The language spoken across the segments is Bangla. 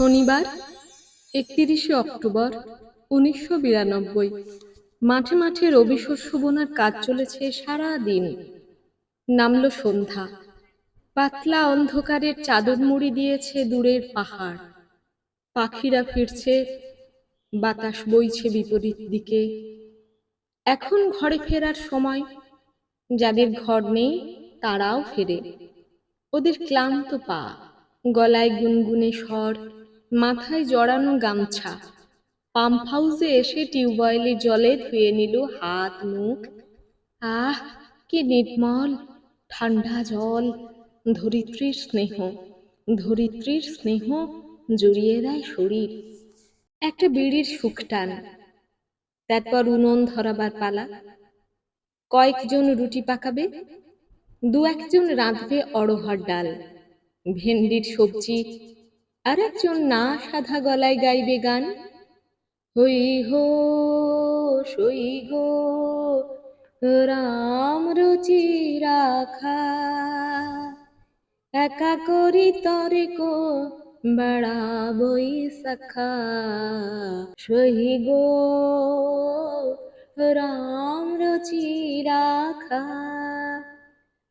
শনিবার, একতিরিশে অক্টোবর, উনিশশো বিরানব্বই। মাঠে মাঠে রবি শস্য বোনার কাজ চলেছে সারা দিন নামল সন্ধ্যা। পাতলা অন্ধকারের চাদর মুড়ি দিয়েছে দূরের পাহাড়। পাখিরা ফিরছে, বাতাস বইছে বিপরীত দিকে। এখন ঘরে ফেরার সময়, যাদের ঘর নেই, তারাও ফেরে। ওদের ক্লান্ত পা, গলায় গুনগুনে স্বর। মাথায় জড়ানো গামছা। পাম্প হাউসে এসে টিউবওয়েলের জলে ধুয়ে নিল হাত, মুখ। আহ, কি নির্মল, ঠান্ডা জল, ধরিত্রীর স্নেহ। ধরিত্রীর স্নেহ জড়িয়ে দেয় শরীর। একটা বিড়ির সুখ টান। তারপর উনুন ধরাবার পালা। কয়েকজন রুটি পাকাবে। দু একজন রাঁধবে অড়হর ডাল। ভেন্ডির সবজি আর একজন না সাধা গলায় গাইবে গান? হই হো, সই গো, রাম রুচি রাখা। একা করি তরে কো বড়াবই সখা সই গো, রাম রুচি রাখা।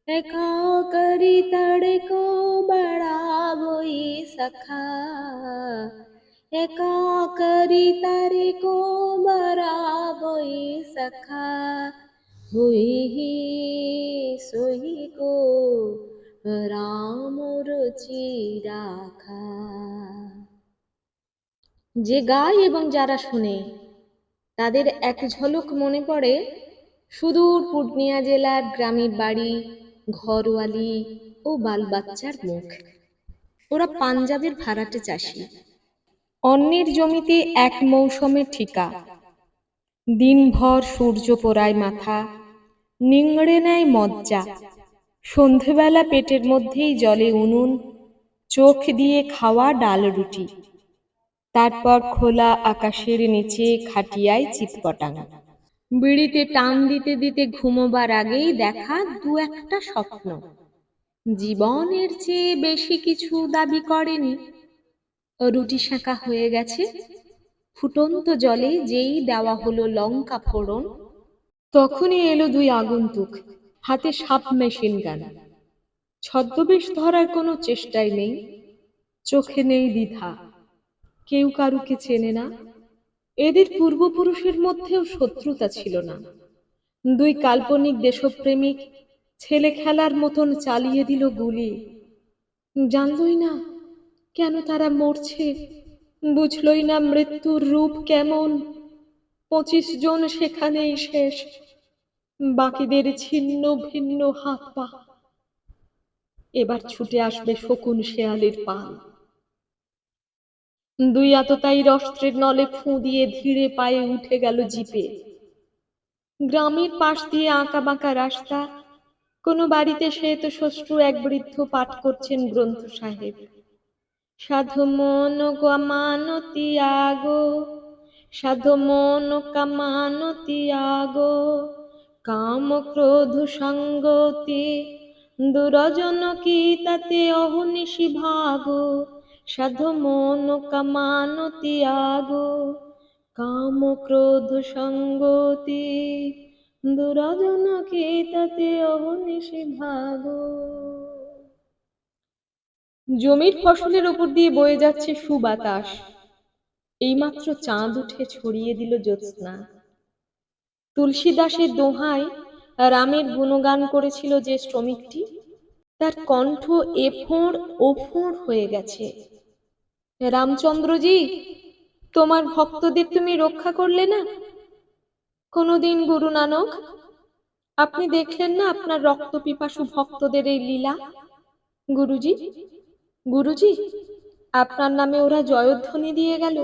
একা করি তড়ে কো বড়া কই সখা এক করি তারি কো તારે বই সখা হুই হি সহি কো রাম রুচি রাখা যে গায় এবং যারা শুনে, তাদের এক ঝলক মনে পড়ে, সুদূর পূর্ণিয়া জেলার গ্রামের বাড়ি, ঘরওয়ালি ও বালবাচ্চার মুখ। ওরা পাঞ্জাবের ভাড়াটে চাষি। অন্যের জমিতে এক মৌসুমে ঠিকা। দিনভর সূর্য পোড়ায় মাথা, নিংড়ে নেয় মজ্জা। সন্ধেবেলা পেটের মধ্যেই জলে উনুন, চোখ দিয়ে খাওয়া ডাল রুটি। তারপর খোলা আকাশের নিচে খাটিয়ায় চিৎপটাঙা বিড়িতে টান দিতে দিতে ঘুমোবার আগেই দেখা দু একটা স্বপ্ন। জীবনের চেয়ে বেশি কিছু দাবি করেনি। রুটি শাঁকা হয়ে গেছে। ফুটন্ত জলে যেই দেওয়া হলো লঙ্কা ফোড়ন, তখনই এলো দুই আগন্তুক, হাতে সাপ মেশিন গান। ছদ্মবেশ ধরার কোনো চেষ্টাই নেই, চোখে নেই দ্বিধা। কেউ কারুকে চেনে না। এদের পূর্বপুরুষের মধ্যেও শত্রুতা ছিল না। দুই কাল্পনিক দেশপ্রেমিক ছেলে খেলার মতন চালিয়ে দিল গুলি। জানলই না কেন তারা মরছে। বুঝলই না মৃত্যুর রূপ কেমন। পঁচিশ জন সেখানেই শেষ। বাকিদের ছিন্ন ভিন্ন হাত পা। এবার ছুটে আসবে শকুন শেয়ালের পাল। দুই আততায়ীর অস্ত্রের নলে ফুঁ দিয়ে ধীরে পায়ে উঠে গেল জিপে। গ্রামের পাশ দিয়ে আঁকা বাঁকা রাস্তা কোনো বাড়িতে সে তো শ্বশ্রু এক বৃদ্ধ পাঠ করছেন গ্রন্থ সাহেব। সাধু মন কামানতি আগো, সাধু মন কামানতি আগো, কাম ক্রোধ সঙ্গতি, দুরজন কি তাতে অহনিশি ভাগো? সাধু মন কামান ত্যাগ কাম ক্রোধ সঙ্গতি দুরাজন কে তাতে অহনিশি ভাগ। জমির ফসলের উপর দিয়ে বয়ে যাচ্ছে সুবাতাস। এইমাত্র চাঁদ উঠে ছড়িয়ে দিল জ্যোৎস্না। তুলসীদাসের দোহায় রামের গুণগান করেছিল যে শ্রমিকটি, তার কণ্ঠ এ ফোঁড় ও ফোঁড় হয়ে গেছে। রামচন্দ্রজি, তোমার ভক্তদের তুমি রক্ষা করলে না? কোনোদিন গুরু নানক, আপনি দেখলেন না আপনার রক্ত পিপাসু ভক্তদের এই লীলা? গুরুজি গুরুজি, আপনার নামে ওরা জয়ধ্বনি দিয়ে গেল।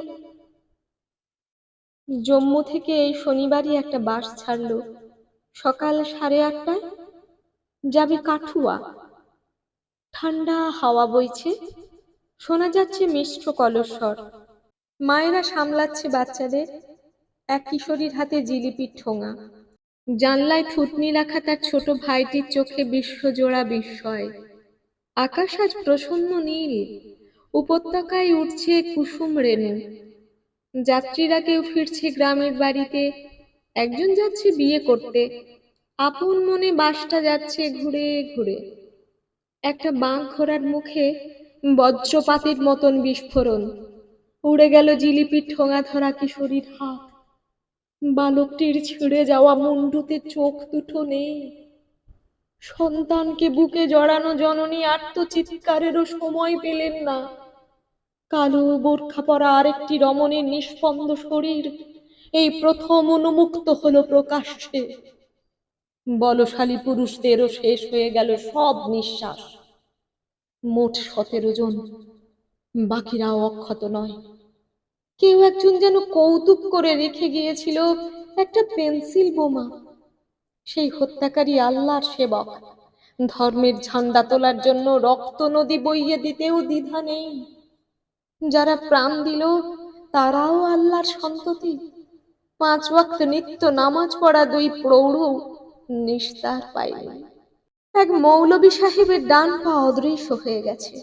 জম্মু থেকে এই শনিবারই একটা বাস ছাড়ল। সকাল সাড়ে আটটায় যাবে কাঠুয়া। ঠান্ডা হাওয়া বইছে, শোনা যাচ্ছে মিশ্র কলস্বর। মায়েরা সামলাচ্ছে বাচ্চাদের। এক কিশোরীর হাতে জিলিপির ঠোঙা। জানলায় থুতনি রাখা তার ছোট ভাইটির চোখে বিশ্বজোড়া বিস্ময়। আকাশ আজ প্রসন্ন নীল, উপত্যকায় উঠছে কুসুম রেণু। যাত্রীরা কেউ ফিরছে গ্রামের বাড়িতে, একজন যাচ্ছে বিয়ে করতে। আপন মনে বাসটা যাচ্ছে ঘুরে ঘুরে। একটা বাঁক ঘোড়ার মুখে বজ্রপাতের মতন বিস্ফোরণ। উড়ে গেল জিলিপির ঠোঙা ধরা কিশোরীর হাত। বালকটির ছিঁড়ে যাওয়া মুন্ডুতে চোখ দুটো নেই। সন্তানকে বুকে জড়ানো জননী আত্মচিৎকারেরও সময় পেলেন না। কালো বোরখা পরা আরেকটি রমণীর নিষ্পন্দ শরীর, এই প্রথম অনুমুক্ত হলো প্রকাশ্যে। বলশালী পুরুষদেরও শেষ হয়ে গেল সব নিঃশ্বাস। মোট সতেরো জন, বাকিরাও অক্ষত নয়। কেউ একজন যেন কৌতুক করে রেখে গিয়েছিল একটা পেন্সিল বোমা। সেই হত্যাকারী আল্লাহর সেবক। ধর্মের ঝান্ডা তোলার জন্য রক্ত নদী বইয়ে দিতেও দ্বিধা নেই। যারা প্রাণ দিল, তারাও আল্লাহর সন্ততি। পাঁচ ওয়াক্ত নিত্য নামাজ পড়া দুই প্রৌঢ় নিস্তার পায়নি এক মৌলবী সাহেবের ডান পা অদৃশ্য হয়ে গেছে।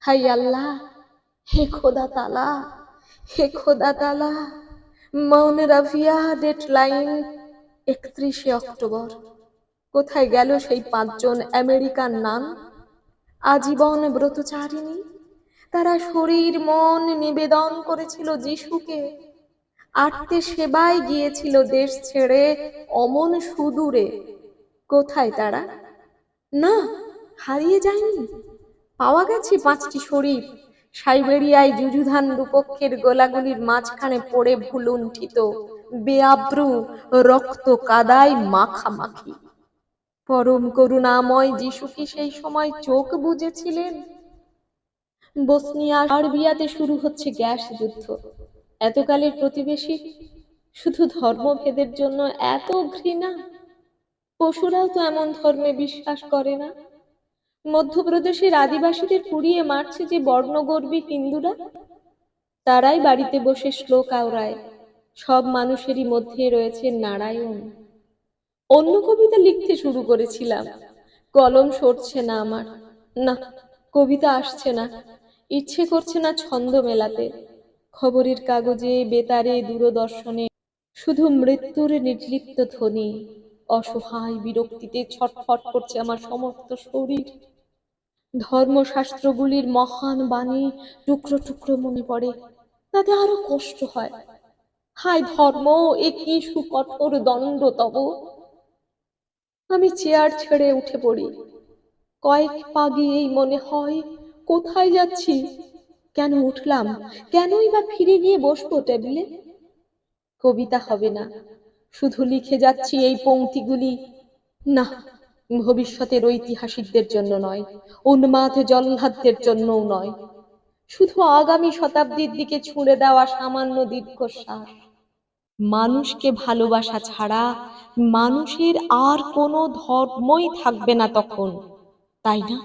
হাই আল্লাহ, হে খোদা তালা! হে খোদা তালা মৌন রাফিয়া ডেডলাইন একত্রিশে অক্টোবর, কোথায় গেল সেই পাঁচজন আমেরিকান নান আজীবন ব্রতচারিণী, তারা শরীর, মন নিবেদন করেছিল যিশুকে। আটতে সেবায় গিয়েছিল দেশ ছেড়ে অমন সুদূরে। কোথায় তারা? না, হারিয়ে যায়নি। পাওয়া গেছে পাঁচটি শরীর সাইবেরিয়ায় যুযুধান দুপক্ষের গোলাগুলির মাঝখানে পড়ে ভুলুণ্ঠিত, বেআব্রু, রক্ত কাদায় মাখামাখি। পরম করুণাময় যিশু কি সেই সময় চোখ বুঝেছিলেন বসনিয়া সার্বিয়াতে শুরু হচ্ছে গ্যাস যুদ্ধ। এতকালের প্রতিবেশী? শুধু ধর্মভেদের জন্য এত ঘৃণা? পশুরাও তো এমন ধর্মে বিশ্বাস করে না। মধ্যপ্রদেশের আদিবাসীদের পুড়িয়ে মারছে যে বর্ণগর্বী হিন্দুরা? তারাই বাড়িতে বসে শ্লোক আওড়ায়। সব মানুষেরই মধ্যে রয়েছে নারায়ণ। অন্য কবিতা লিখতে শুরু করেছিলাম। কলম সরছে না আমার। না, কবিতা আসছে না। ইচ্ছে করছে না ছন্দ মেলাতে। খবরের কাগজে, বেতারে, দূরদর্শনে। শুধু মৃত্যুর নির্লিপ্ত ধ্বনি। অসহায় বিরক্তিতে ছটফট করছে আমার সমস্ত শরীর। ধর্মশাস্ত্রগুলির মহান বাণী টুকরো টুকরো মনে পড়ে, তাতে আরও কষ্ট হয়। হায় ধর্ম, এ কি সুকঠোর দণ্ড তব। আমি চেয়ার ছেড়ে উঠে পড়ি। কয়েক পা গিয়েই মনে হয়, কোথায় যাচ্ছি? কেন উঠলাম? কেনই বা ফিরে গিয়ে বসবো টেবিলে? কবিতা হবে না। শুধু লিখে যাচ্ছি এই পংক্তিগুলি না ভবিষ্যতের ঐতিহাসিকদের জন্য নয়, উন্মাদ জল্লাদদের জন্যও নয়। শুধু আগামী শতাব্দীর দিকে ছুঁড়ে দেওয়া সামান্য দীর্ঘশ্বাস। মানুষকে ভালোবাসা ছাড়া মানুষের আর কোনো ধর্মই থাকবে না তখন, তাই না?